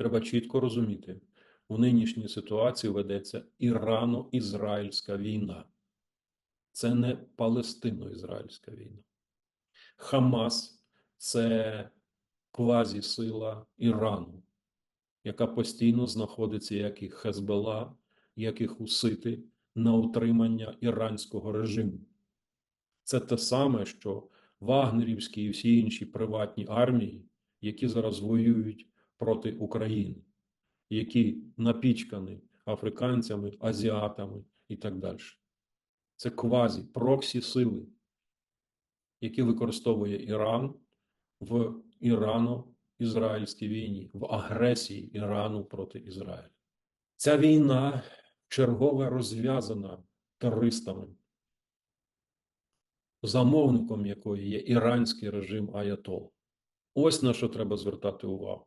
Треба чітко розуміти, у нинішній ситуації ведеться Ірано-Ізраїльська війна. Це не Палестино-Ізраїльська війна. Хамас це квазісила Ірану, яка постійно знаходиться, як і Хезбела, як і Хусити, на утримання іранського режиму. Це те саме, що Вагнерівські і всі інші приватні армії, які зараз воюють проти України, які напічкані африканцями, азіатами і так далі. Це квазі, проксі сили, які використовує Іран в Ірано-Ізраїльській війні, в агресії Ірану проти Ізраїля. Ця війна чергове розв'язана терористами, замовником якої є іранський режим Аятол. Ось на що треба звертати увагу.